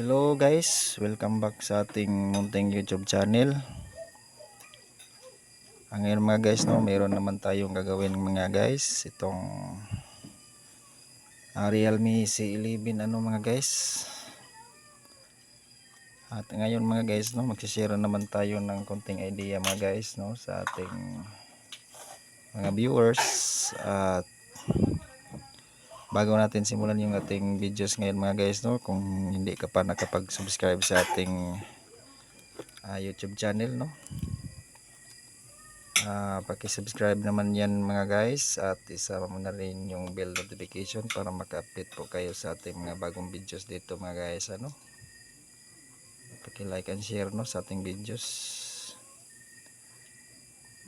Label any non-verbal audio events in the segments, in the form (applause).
Hello guys, welcome back sa ating munting YouTube channel. Ang ngayon mga guys, no, mayroon naman tayong gagawin mga guys. Itong ah, Realme C11 ano mga guys. At ngayon mga guys, no, magsishare naman tayo ng konting idea mga guys, no, sa ating mga viewers at bago natin simulan yung ating videos ngayon mga guys no? Kung hindi ka pa nakapag-subscribe sa ating ah, YouTube channel no? Ah, paki-subscribe naman yan mga guys at isama mo na rin yung bell notification para maka-update po kayo sa ating mga bagong videos dito mga guys ano? Paki-like and share no sa ating videos.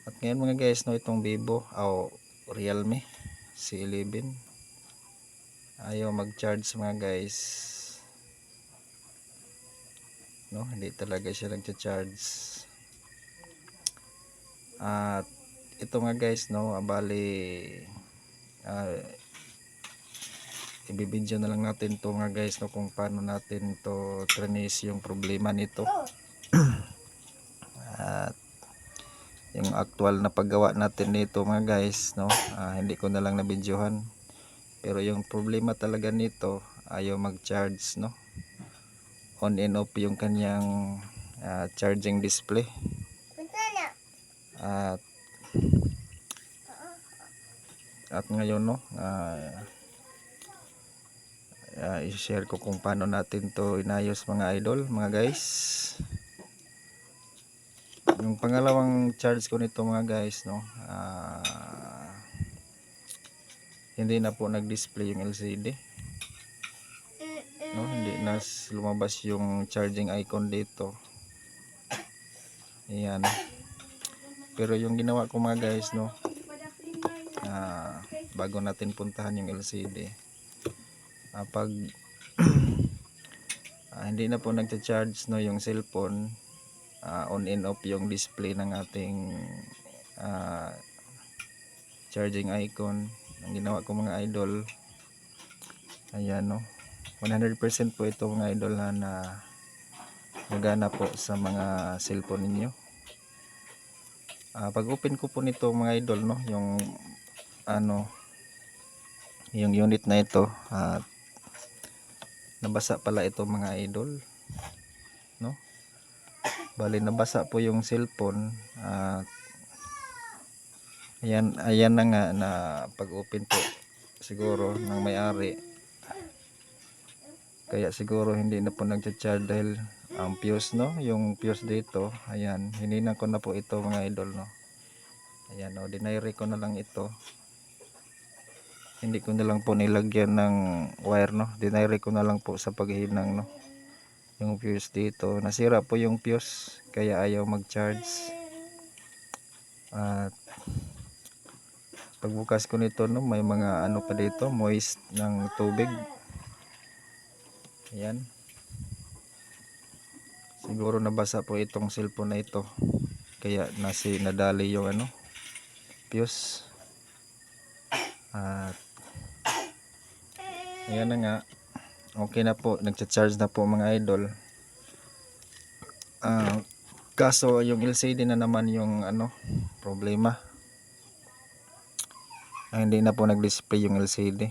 At ngayon mga guys no itong Vivo o Realme C11 ayaw mag-charge mga guys. No hindi talaga siya nagcha-charge. At ito nga guys no abali uh, ibibidyo na lang natin to nga guys no kung paano natin to tranis yung problema nito. (clears throat) At yung actual na paggawa natin nito mga guys no ah, hindi ko na lang nabidyohan pero yung problema talaga nito ayaw mag-charge no? On and off yung kanyang ah, charging display. At at ngayon no ah, ah, i-share ko kung paano natin to inayos mga idol mga guys. Yung pangalawang charge ko nito mga guys no ah, hindi na po nag-display yung LCD no hindi na lumabas yung charging icon dito. Ayan. Pero yung ginawa ko mga guys no ah, bago natin puntahan yung LCD ah, pag (clears throat) ah, hindi na po nagcha-charge no yung cellphone ah, on and off yung display ng ating ah, charging icon ang ginawa ko mga idol ayan no? 100% po ito mga idol ha, na magana po sa mga cellphone ninyo. Ah, pag open ko po nito mga idol no? Yung ano yung unit na ito at nabasa pala ito mga idol no? Bali nabasa po yung cellphone at ayan ayan na nga na pag open po siguro ng may-ari. Kaya siguro hindi na po nagcha-charge dahil ang fuse no? Yung fuse dito ayan hininan ko na po ito mga idol no? Ayan no? Dinayre ko na lang ito. Hindi ko na lang po nilagyan ng wire no? Dinayre ko na lang po sa paghinang no? Yung fuse dito. Nasira po yung fuse kaya ayaw mag charge at pagbukas ko nito no may mga ano pa dito moist ng tubig. Ayan. Siguro nabasa po itong cellphone na ito. Kaya nasi nadali yung ano fuse. At ayan na nga. Okay na po. Nagcha-charge na po mga idol. Ah, kaso yung LCD na naman yung ano problema Ah, hindi na po nag-display yung LCD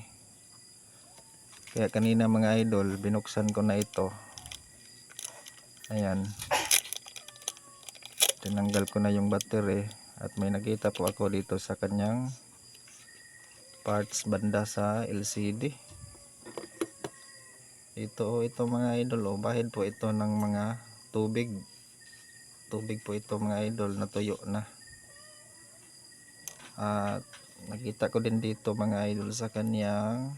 kaya kanina mga idol binuksan ko na ito. Ayan. Tinanggal ko na yung battery at may nakita po ako dito sa kanyang parts banda sa LCD ito oh, ito mga idol oh, bahid po ito ng mga tubig. Tubig po ito mga idol natuyo na. At nakita ko din dito mga idol sa kanyang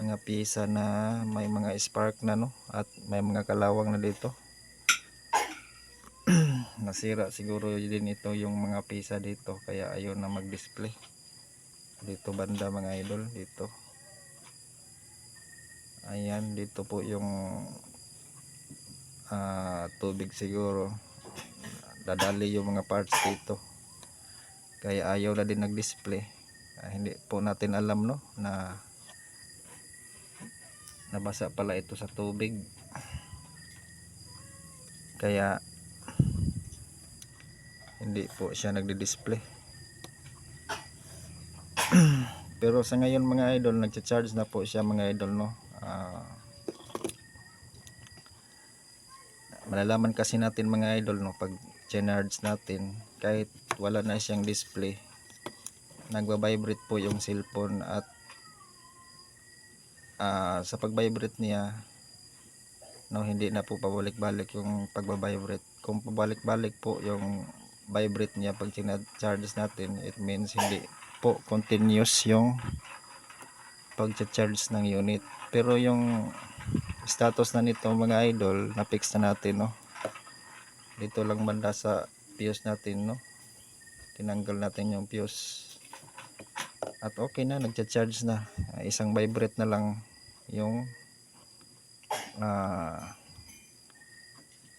mga pisa na may mga spark na no? At may mga kalawang na dito. (clears throat) Nasira siguro din ito yung mga pisa dito kaya ayaw na mag display dito banda mga idol dito. Ayan dito po yung ah, tubig siguro. Dadali yung mga parts dito kaya ayaw na din nag display hindi po natin alam no na nabasa pala ito sa tubig. Kaya hindi po siya nagdi-display (clears throat) pero sa ngayon mga idol nagcha-charge na po siya mga idol no? Ah, malalaman kasi natin mga idol no pag charge natin kahit wala na siyang display. Nagba-vibrate po yung cellphone at ah, sa pag-vibrate niya no hindi na po pabalik-balik yung pagba-vibrate. Kung pabalik-balik po yung vibrate niya pag charge natin it means hindi po continuous yung pag-charge ng unit. Pero yung status na nito mga idol na fix na natin no? Dito lang banda sa fuse natin no tinanggal natin yung fuse. At okay na nagcha-charge na. Ah, isang vibrate na lang yung ah,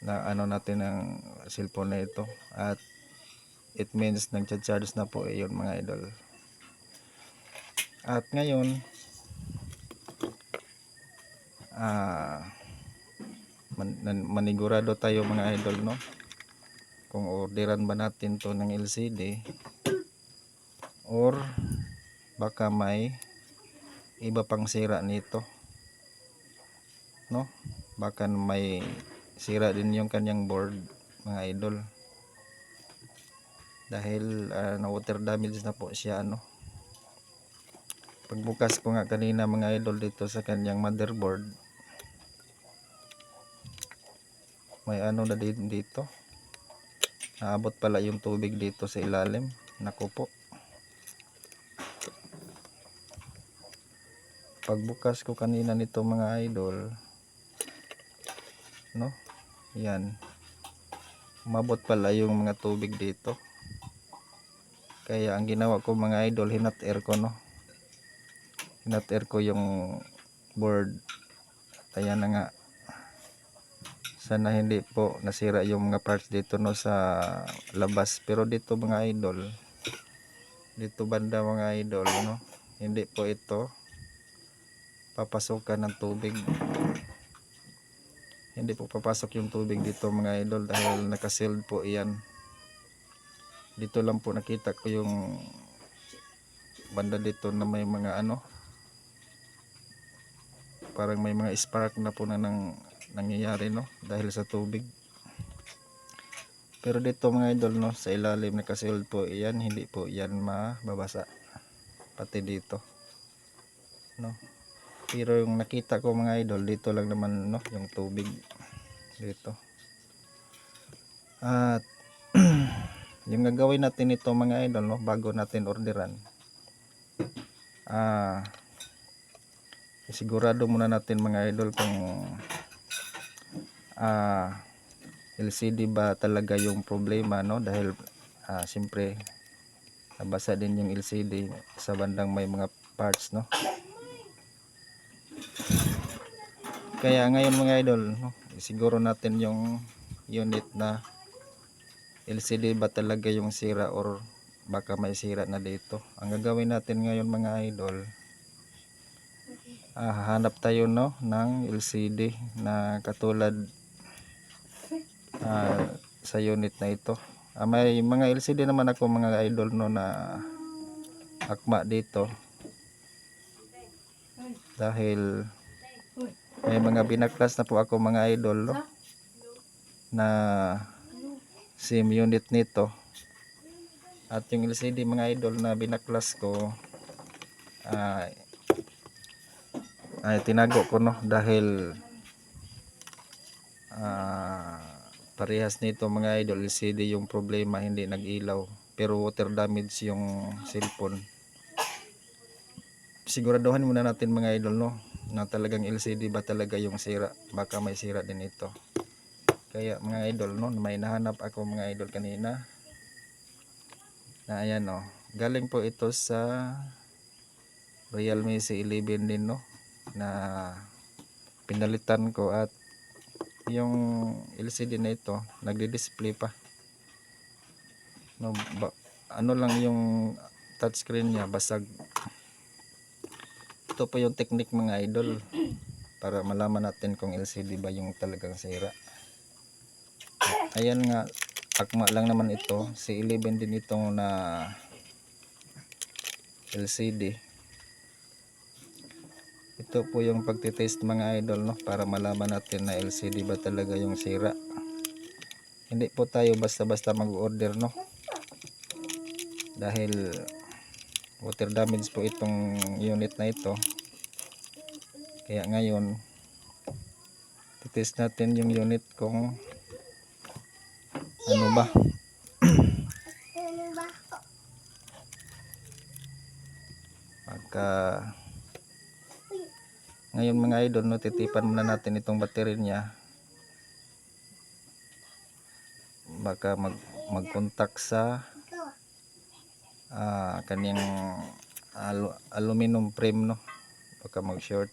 na ano natin ng cellphone na ito. At it means nagcha-charge na po yun mga idol. At ngayon ah man, nan- manigurado tayo mga idol no kung orderan ba natin to ng LCD or baka may iba pang sira nito no? Baka may sira din yung kanyang board mga idol. Dahil ah, na water damage na po siya ano? Pagbukas ko nga kanina mga idol dito sa kanyang motherboard may ano na din dito naabot pala yung tubig dito sa ilalim. Naku po. Pagbukas ko kanina nito mga idol no? Yan. Umabot pala yung mga tubig dito. Kaya ang ginawa ko mga idol hinat air ko no? Hinat air ko yung board. Kaya na nga sana hindi po nasira yung mga parts dito no sa labas. Pero dito mga idol dito banda mga idol no hindi po ito papasukan ng tubig. Hindi po papasok yung tubig dito mga idol dahil nakasealed po iyan. Dito lang po nakita ko yung banda dito na may mga ano parang may mga spark na po na nang, nangyayari no? Dahil sa tubig. Pero dito mga idol no? Sa ilalim nakasealed po iyan hindi po iyan mababasa. Pati dito no? Pero yung nakita ko mga idol dito lang naman no? Yung tubig. Dito. At (clears throat) yung gagawin natin ito mga idol no? Bago natin orderan. Ah sigurado muna natin mga idol kung ah LCD ba talaga yung problema no? Dahil ah, siyempre nabasa din yung LCD sa bandang may mga parts no? Kaya ngayon mga idol no, siguro natin yung unit na LCD ba talaga yung sira or baka may sira na dito. Ang gagawin natin ngayon mga idol ah, hanap tayo no ng LCD na katulad ah, sa unit na ito ah, may mga LCD naman ako mga idol no na akma dito dahil may mga binaklas na po ako mga idol no? na SIM unit nito at yung LCD mga idol na binaklas ko ay ay tinago ko no dahil ah, parehas nito mga idol LCD yung problema hindi nag-ilaw. Pero water damage yung cellphone. Siguraduhan muna natin mga idol no na talagang LCD ba talaga yung sira. Baka may sira din ito. Kaya mga idol no may nahanap ako mga idol kanina. Na ayan no galing po ito sa Realme C11 din no na pinalitan ko at yung LCD na ito nagdi-display pa. No ba, ano lang yung touchscreen niya basag. Ito po yung technique mga idol para malaman natin kung LCD ba yung talagang sira. Ayan nga akma lang naman ito. Si 11 din itong na LCD ito po yung pagtitest mga idol no? Para malaman natin na LCD ba talaga yung sira. Hindi po tayo basta-basta mag-order no? Dahil water damage po itong unit na ito. Kaya ngayon titest natin yung unit kung ano ba? Pagka ngayon mga idol no titipan muna natin itong battery niya. Baka mag mag-contact sa ah kanyang alu- aluminum frame no. Baka mag short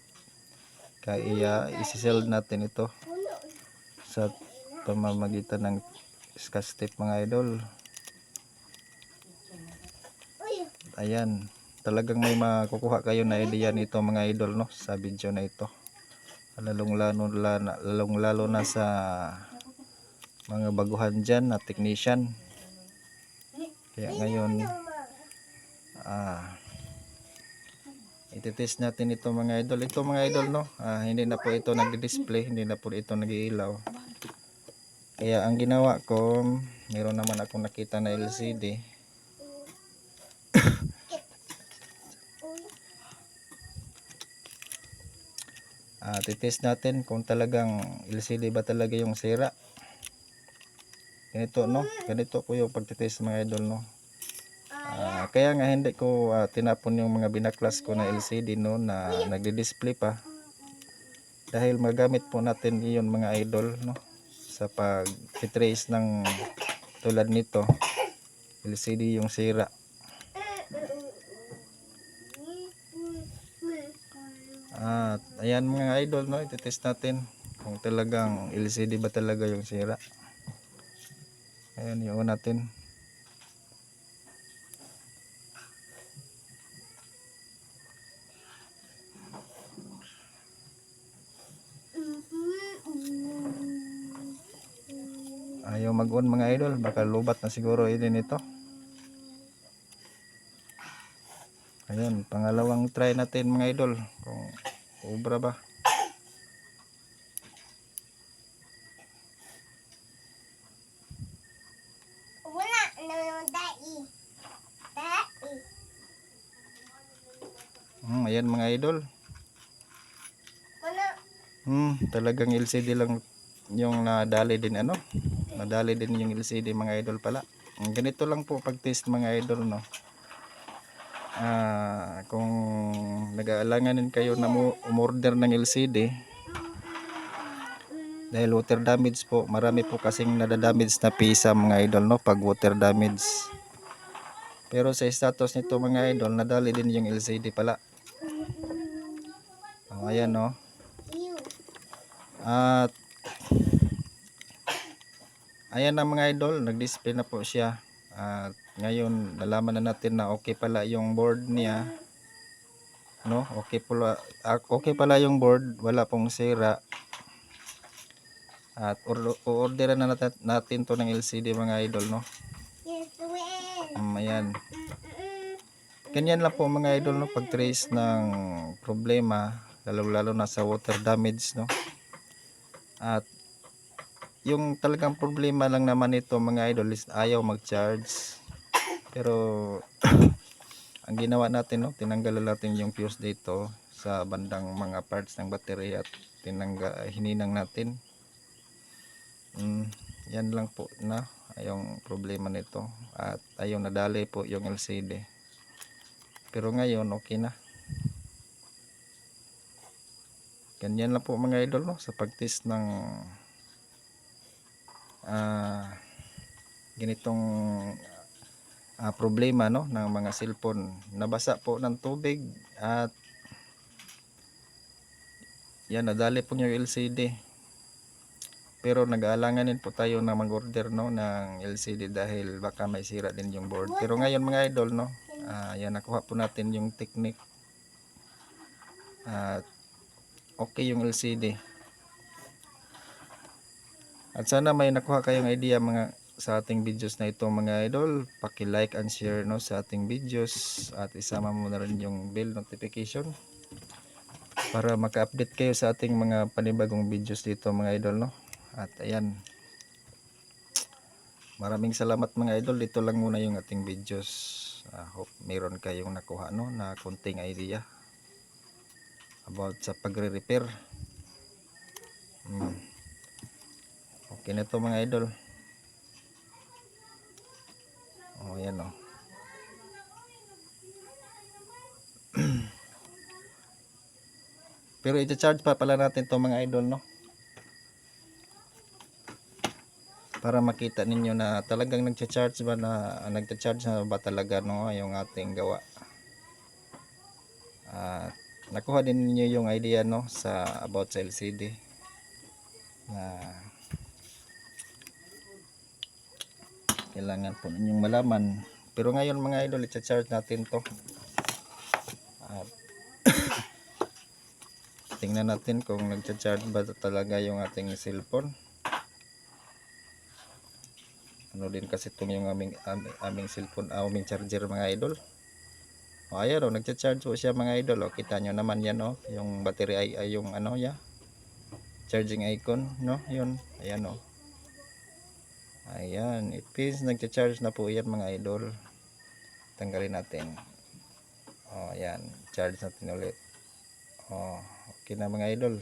kaya isi-sell natin ito sa pamamagitan ng scotch tape mga idol. Ayan talagang may makukuha kayo na idea nito mga idol no sa video na ito. Lalong lalo, lalong lalo na sa mga baguhan dyan na technician. Kaya ngayon ah ititest natin ito mga idol. Ito mga idol no ah, hindi na po ito nagdi-display hindi na po ito nag-iilaw. Kaya ang ginawa ko meron naman akong nakita na LCD ah titest natin kung talagang LCD ba talaga yung sira. Ganito no? Ganito po yung pagtitest mga idol no? Ah, kaya nga hindi ko ah, tinapon yung mga binaklas ko na LCD no? Na nagdi-display pa. Dahil magamit po natin iyon mga idol no? Sa pag trace ng tulad nito. LCD yung sira at ayan mga idol no? Ititest natin kung talagang LCD ba talaga yung sira. Ayan yung natin. Ayaw mag-on mga idol. Baka lubat na siguro din ito ayun pangalawang try natin mga idol ubra ba Wala naman dai. Dai. hmm, ayan mga idol Wala. hmm, talagang LCD lang yung nadali din ano nadali din yung LCD mga idol pala ganito lang po pag test mga idol no ah kung nag-aalanganin kayo na mo umorder ng LCD dahil water damage po marami po kasing nadadamage na pisa mga idol no? Pag water damage. Pero sa status nito mga idol nadali din yung LCD pala. Oh, ayan no? At ayan na mga idol, nag-display na po siya. At ngayon, nalaman na natin na okay pala yung board niya. No? Okay pala, ah, okay pala yung board, wala pong sira. At or- orderan na natin, natin to ng LCD mga idol, no? Um, ayan. Ganyan lang po mga idol, no? Pag trace ng problema, lalo-lalo na sa water damage, no? At yung talagang problema lang naman ito mga idol is ayaw mag-charge. Pero (coughs) ang ginawa natin, no? Tinanggalan natin yung fuse dito sa bandang mga parts ng battery at tinangga, hininang natin. Mm, yan lang po na yung problema nito at ayaw nadali po yung LCD pero ngayon okay na ganyan lang po mga idol no sa pagtest ng ah ganitong ah, problema no ng mga cellphone nabasa po ng tubig at yan nadali po yung LCD pero nag-aalanganin po tayo na mag-order no ng LCD dahil baka may sira din yung board. Pero ngayon mga idol no, ah yan nakuha po natin yung technique. At okay yung LCD. At sana may nakuha kayong idea mga sa ating videos na ito mga idol. Paki-like and share no sa ating videos at isama mo na rin yung bell notification para maka-update kayo sa ating mga panibagong videos dito mga idol no. At ayan. Maraming salamat mga idol. Dito lang muna yung ating videos. Ah, hope mayroon kayong nakuha no na konting idea about sa pagre-repair. Hmm. Okay na to mga idol. Oh, yan oh. (clears throat) Pero i-charge pa pala natin to mga idol no. Para makita ninyo na talagang nagcha-charge ba na nagcha-charge na ba talaga no yung ating gawa. At nakuha din ninyo yung idea no sa about sa LCD na kailangan po ninyong malaman. Pero ngayon mga idol i-charge natin to. (coughs) Tingnan natin kung nagcha-charge ba talaga yung ating cellphone. Ano din kasi itong yung aming, aming, aming cellphone ah, aming charger mga idol. O ayan o nagcha-charge po siya mga idol. O kita nyo naman yan o yung battery ay, ay yung ano ya charging icon no? Yun ayan o ayan it means nagcha-charge na po yan mga idol. Tanggalin natin. O ayan charge natin ulit. O okay na mga idol.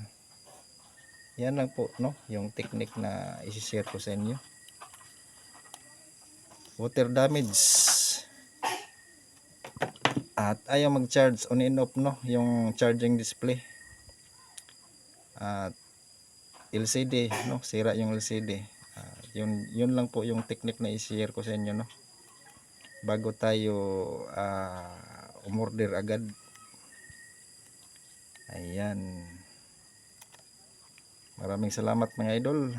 Yan lang po no yung technique na isi-share ko sa inyo. Water damage. At ayaw mag-charge on and off no yung charging display. At LCD no sira yung LCD yun yun lang po yung technique na i-share ko sa inyo no? Bago tayo ah, umorder agad. Ayan. Maraming salamat mga idol